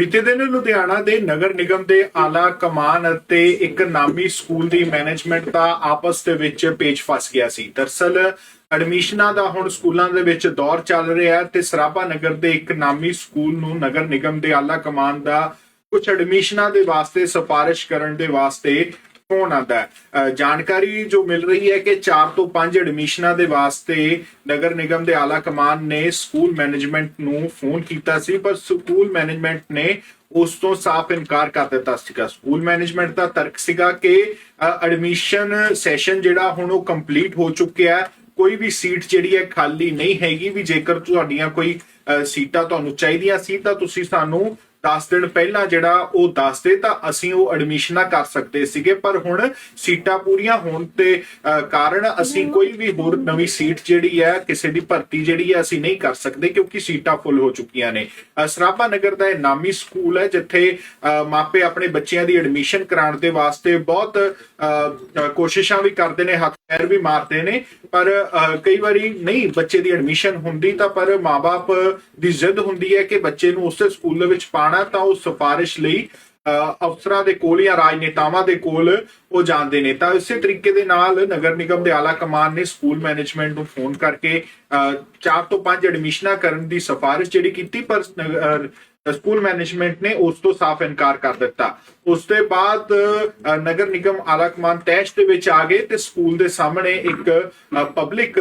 ਬੀਤੇ ਦਿਨ ਲੁਧਿਆਣਾ ਦੇ ਨਗਰ ਨਿਗਮ ਦੇ ਆਲਾ ਕਮਾਨ ਅਤੇ ਇੱਕ ਨਾਮੀ ਸਕੂਲ ਦੀ ਮੈਨੇਜਮੈਂਟ ਦਾ ਆਪਸ ਦੇ ਵਿੱਚ ਪੇਚ ਫਸ ਗਿਆ ਸੀ। ਦਰਸਲ ਐਡਮਿਸ਼ਨਾਂ ਦਾ ਹੁਣ ਸਕੂਲਾਂ ਦੇ ਵਿੱਚ ਦੌਰ ਚੱਲ ਰਿਹਾ ਹੈ ਤੇ ਸਰਾਭਾ ਨਗਰ ਦੇ ਇੱਕ ਨਾਮੀ ਸਕੂਲ ਨੂੰ ਨਗਰ ਨਿਗਮ ਦੇ ਆਲਾ ਕਮਾਨ ਦਾ ਕੁਝ ਐਡਮਿਸ਼ਨਾਂ ਦੇ ਵਾਸਤੇ ਸਿਫਾਰਿਸ਼ ਕਰਨ ਦੇ ਵਾਸਤੇ ਫੋਨ ਆਂਦਾ ਜਾਣਕਾਰੀ ਜੋ ਮਿਲ ਰਹੀ ਹੈ ਕਿ 4 ਤੋਂ 5 ਐਡਮਿਸ਼ਨਾਂ ਦੇ ਵਾਸਤੇ ਨਗਰ ਨਿਗਮ ਦੇ ਆਲਾ ਕਮਾਨ ਨੇ ਸਕੂਲ ਮੈਨੇਜਮੈਂਟ ਨੂੰ ਫੋਨ ਕੀਤਾ ਸੀ, ਪਰ ਸਕੂਲ ਮੈਨੇਜਮੈਂਟ ਨੇ ਉਸ ਤੋਂ ਸਾਫ਼ ਇਨਕਾਰ ਕਰ ਦਿੱਤਾ ਸੀਗਾ। ਸਕੂਲ ਮੈਨੇਜਮੈਂਟ ਦਾ ਤਰਕ ਸੀਗਾ ਕਿ ਐਡਮਿਸ਼ਨ ਸੈਸ਼ਨ ਜਿਹੜਾ ਹੁਣ ਉਹ ਕੰਪਲੀਟ ਹੋ ਚੁੱਕਿਆ ਹੈ। ਕੋਈ ਵੀ ਸੀਟ ਜਿਹੜੀ ਹੈ ਖਾਲੀ ਨਹੀਂ ਹੈਗੀ ਵੀ ਜੇਕਰ ਤੁਹਾਡੀਆਂ ਕੋਈ ਸੀਟਾਂ ਤੁਹਾਨੂੰ ਚਾਹੀਦੀਆਂ ਸੀ ਤਾਂ ਤੁਸੀਂ ਸਾਨੂੰ 10 ਦਿਨ ਪਹਿਲਾਂ ਜਿਹੜਾ ਉਹ ਦੱਸਦੇ ਤਾਂ ਅਸੀਂ ਉਹ ਐਡਮਿਸ਼ਨਾਂ ਕਰ ਸਕਦੇ ਸੀਗੇ ਪਰ ਹੁਣ ਸੀਟਾਂ ਪੂਰੀਆਂ ਹੋਣ ਤੇ ਕਾਰਨ ਅਸੀਂ ਕੋਈ ਵੀ ਹੋਰ ਨਵੀਂ ਸੀਟ ਜਿਹੜੀ ਹੈ ਕਿਸੇ ਦੀ ਭਰਤੀ ਜਿਹੜੀ ਹੈ ਅਸੀਂ ਨਹੀਂ ਕਰ ਸਕਦੇ ਕਿਉਂਕਿ ਸੀਟਾਂ ਫੁੱਲ ਹੋ ਚੁੱਕੀਆਂ ਨੇ। ਸਰਾਭਾ ਨਗਰ ਦਾ ਇਹ ਨਾਮੀ ਸਕੂਲ ਹੈ ਜਿੱਥੇ ਮਾਪੇ ਆਪਣੇ ਬੱਚਿਆਂ ਦੀ ਐਡਮਿਸ਼ਨ ਕਰਾਉਣ ਦੇ ਵਾਸਤੇ ਬਹੁਤ ਅ, ਕੋਸ਼ਿਸ਼ਾਂ ਵੀ ਕਰਦੇ ਨੇ ਹੱਥ ਪੈਰ ਵੀ ਮਾਰਦੇ ਨੇ। ਪਰ ਕਈ ਵਾਰੀ ਨਹੀਂ, ਬੱਚੇ ਦੀ ਐਡਮਿਸ਼ਨ ਹੁੰਦੀ ਤਾਂ ਪਰ ਮਾਪੇ ਦੀ ਜ਼ਿੱਦ ਹੁੰਦੀ ਹੈ ਕਿ ਬੱਚੇ ਨੂੰ ਉਸੇ ਸਕੂਲ ਦੇ ਵਿੱਚ ਪਾਣਾ ਤਾਂ ਉਹ ਸਿਫਾਰਿਸ਼ ਲਈ ਅਫਸਰਾਂ ਦੇ ਕੋਲ ਜਾਂ ਰਾਜਨੇਤਾਵਾਂ ਦੇ ਕੋਲ ਉਹ ਜਾਂਦੇ ਨੇ। ਤਾਂ ਇਸੇ ਤਰੀਕੇ ਦੇ ਨਾਲ ਨਗਰ ਨਿਗਮ ਦੇ ਆਲਾ ਕਮਾਨ ਨੇ ਸਕੂਲ ਮੈਨੇਜਮੈਂਟ ਨੂੰ ਫੋਨ ਕਰਕੇ 4 ਤੋਂ 5 ਐਡਮਿਸ਼ਨਾਂ ਕਰਨ ਦੀ ਸਿਫਾਰਿਸ਼ ਜਿਹੜੀ ਕੀਤੀ, ਪਰ ਸਕੂਲ ਮੈਨੇਜਮੈਂਟ ਨੇ ਉਸ ਤੋਂ ਸਾਫ਼ ਇਨਕਾਰ ਕਰ ਦਿੱਤਾ। ਉਸ ਦੇ ਬਾਅਦ ਨਗਰ ਨਿਗਮ ਆਲਾ ਕਮਾਨ ਤੈਸ਼ ਦੇ ਵਿੱਚ ਆ ਗਏ ਤੇ ਸਕੂਲ ਦੇ ਸਾਹਮਣੇ ਇੱਕ ਪਬਲਿਕ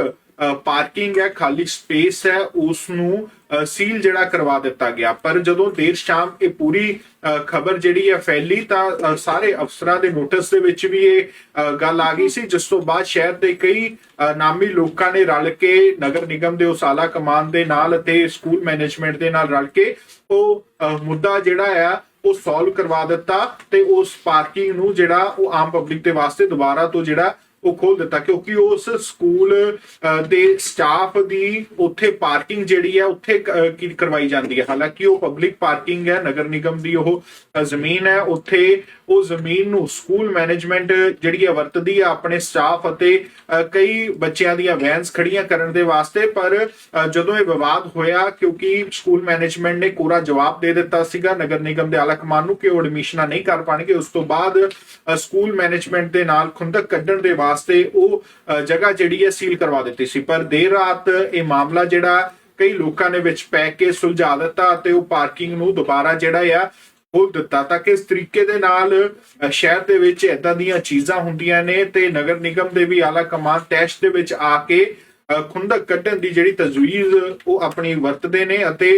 ਪਾਰਕਿੰਗ ਹੈ, ਖਾਲੀ ਸਪੇਸ ਹੈ ਉਸ ਨੂੰ ਸੀਲ ਜਿਹੜਾ ਕਰਵਾ ਦਿੱਤਾ ਗਿਆ। ਪਰ ਜਦੋਂ ਦੇਰ ਸ਼ਾਮ ਇਹ ਪੂਰੀ ਖਬਰ ਜਿਹੜੀ ਹੈ ਫੈਲੀ ਤਾਂ ਸਾਰੇ ਅਫਸਰਾਂ ਦੇ ਨੋਟਿਸ ਦੇ ਵਿੱਚ ਵੀ ਇਹ ਗੱਲ ਆ ਗਈ ਸੀ, ਜਿਸ ਤੋਂ ਬਾਅਦ ਸ਼ਹਿਰ ਦੇ ਕਈ ਨਾਮੀ ਲੋਕਾਂ ਨੇ ਰਲ ਕੇ ਨਗਰ ਨਿਗਮ ਦੇ ਉਸਾਲਾ ਕਮਾਨ ਦੇ ਨਾਲ ਅਤੇ ਸਕੂਲ ਮੈਨੇਜਮੈਂਟ ਦੇ ਨਾਲ ਰਲ ਕੇ ਉਹ ਮੁੱਦਾ ਜਿਹੜਾ ਆ, ਉਹ ਸੋਲਵ ਕਰਵਾ ਦਿੱਤਾ ਤੇ ਉਸ ਪਾਰਕਿੰਗ ਨੂੰ ਜਿਹੜਾ ਉਹ ਆਮ ਪਬਲਿਕ ਦੇ ਵਾਸਤੇ ਦੁਬਾਰਾ ਤੋਂ ਜਿਹੜਾ ਉਹ ਖੋਲ ਦਿੱਤਾ ਕਿਉਂਕਿ ਉਸ ਸਕੂਲ ਦੇ ਸਟਾਫ ਦੀ ਉੱਥੇ ਪਾਰਕਿੰਗ ਜਿਹੜੀ ਹੈ, ਉੱਥੇ ਕਰਵਾਈ ਜਾਂਦੀ ਹੈ। ਹਾਲਾਂਕਿ ਉਹ ਪਬਲਿਕ ਪਾਰਕਿੰਗ ਹੈ, ਨਗਰ ਨਿਗਮ ਦੀ ਉਹ ਜ਼ਮੀਨ ਹੈ। ਉੱਥੇ ਉਹ ਜ਼ਮੀਨ ਨੂੰ ਸਕੂਲ ਮੈਨੇਜਮੈਂਟ ਜਿਹੜੀ ਹੈ, ਵਰਤਦੀ ਹੈ ਆਪਣੇ ਸਟਾਫ ਅਤੇ ਕਈ ਬੱਚਿਆਂ ਦੀਆਂ ਵੈਨਸ ਖੜੀਆਂ ਕਰਨ ਦੇ ਵਾਸਤੇ। ਪਰ ਜਦੋਂ ਇਹ ਵਿਵਾਦ ਹੋਇਆ, ਕਿਉਂਕਿ ਸਕੂਲ ਮੈਨੇਜਮੈਂਟ ਨੇ ਕੋਰਾ ਜਵਾਬ ਦੇ ਦਿੱਤਾ ਸੀਗਾ, ਨਗਰ ਨਿਗਮ ਦੇ ਆਲਾ ਕਮਾਨ ਨੂੰ ਕਿ ਉਹ ਐਡਮਿਸ਼ਨਾਂ ਨਹੀਂ ਕਰ ਪਾਣਗੇ। ਉਸ ਤੋਂ ਬਾਅਦ ਸਕੂਲ ਮੈਨੇਜਮੈਂਟ ਦੇ ਨਾਲ ਖੁੰਦਕ ਕੱਢਣ ਦੇ ਵਾਸਤੇ ਉਹ ਜਗ੍ਹਾ ਜਿਹੜੀ ਹੈ ਸੀਲ ਕਰਵਾ ਦਿੱਤੀ ਸੀ। ਪਰ ਦੇਰ ਰਾਤ ਇਹ ਮਾਮਲਾ ਜਿਹੜਾ ਕਈ ਲੋਕਾਂ ਨੇ ਵਿੱਚ ਪੈ ਕੇ ਸੁਲਝਾ ਦਿੱਤਾ ਤੇ ਉਹ ਪਾਰਕਿੰਗ ਨੂੰ ਦੁਬਾਰਾ ਜਿਹੜਾ ਆ ਖੋਲ ਦਿੱਤਾ ਤਾਂ ਕਿ ਇਸ ਤਰੀਕੇ ਦੇ ਨਾਲ ਸ਼ਹਿਰ ਦੇ ਵਿੱਚ ਇਦਾਂ ਦੀਆਂ ਚੀਜ਼ਾਂ ਹੁੰਦੀਆਂ ਨੇ ਤੇ ਨਗਰ ਨਿਗਮ ਦੇ ਵੀ ਆਲਾ ਕਮਾਨ ਟੈਸਟ ਦੇ ਵਿੱਚ ਆ ਕੇ ਖੁੰਦਕ ਕੱਢਣ ਦੀ ਜਿਹੜੀ ਤਜਵੀਜ਼ ਉਹ ਆਪਣੀ ਵਰਤਦੇ ਨੇ ਅਤੇ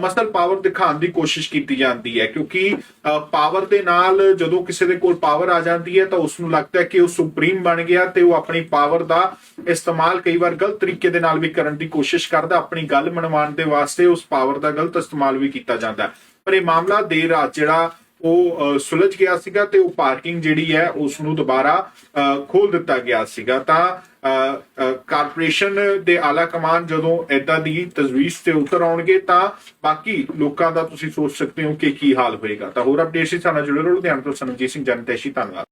ਮਸਲ ਪਾਵਰ ਦਿਖਾਉਣ ਦੀ ਕੋਸ਼ਿਸ਼ ਕੀਤੀ ਜਾਂਦੀ ਹੈ। ਕਿਉਂਕਿ ਪਾਵਰ ਦੇ ਨਾਲ ਜਦੋਂ ਕਿਸੇ ਦੇ ਕੋਲ ਪਾਵਰ ਆ ਜਾਂਦੀ ਹੈ ਤਾਂ ਉਸ ਨੂੰ ਲੱਗਦਾ ਹੈ ਕਿ ਉਹ ਸੁਪਰੀਮ ਬਣ ਗਿਆ ਤੇ ਉਹ ਆਪਣੀ ਪਾਵਰ ਦਾ ਇਸਤੇਮਾਲ ਕਈ ਵਾਰ ਗਲਤ ਤਰੀਕੇ ਦੇ ਨਾਲ ਵੀ ਕਰਨ ਦੀ ਕੋਸ਼ਿਸ਼ ਕਰਦਾ, ਆਪਣੀ ਗੱਲ ਮਨਵਾਉਣ ਦੇ ਵਾਸਤੇ ਉਸ ਪਾਵਰ ਦਾ ਗਲਤ ਇਸਤੇਮਾਲ ਵੀ ਕੀਤਾ ਜਾਂਦਾ ਪਰ ਇਹ ਮਾਮਲਾ ਦੇਰ ਰਾਤ ਜਿਹੜਾ ਉਹ ਸੁਲਝ ਗਿਆ ਸੀਗਾ ਤੇ ਉਹ ਪਾਰਕਿੰਗ ਜਿਹੜੀ ਹੈ ਉਸ ਨੂੰ ਦੁਬਾਰਾ ਅ, ਖੋਲ ਦਿੱਤਾ ਗਿਆ ਸੀਗਾ। ਤਾਂ ਅ, ਕਾਰਪੋਰੇਸ਼ਨ ਦੇ ਆਲਾ ਕਮਾਨ ਜਦੋਂ ਏਦਾਂ ਦੀ ਤਜਵੀਜ਼ ਤੇ ਉਤਰ ਆਉਣਗੇ ਤਾਂ ਬਾਕੀ ਲੋਕਾਂ ਦਾ ਤੁਸੀਂ ਸੋਚ ਸਕਦੇ ਹੋ ਕਿ ਕੀ ਹਾਲ ਹੋਏਗਾ। ਤਾਂ ਹੋਰ ਅਪਡੇਟਸ ਨਾਲ ਜੁੜੇ ਰਹੋ। ਲੁਧਿਆਣਾ ਤੋਂ ਸੰਜੀਤ ਸਿੰਘ ਜਨਤੈਸ਼ੀ ਧੰਨਵਾਦ।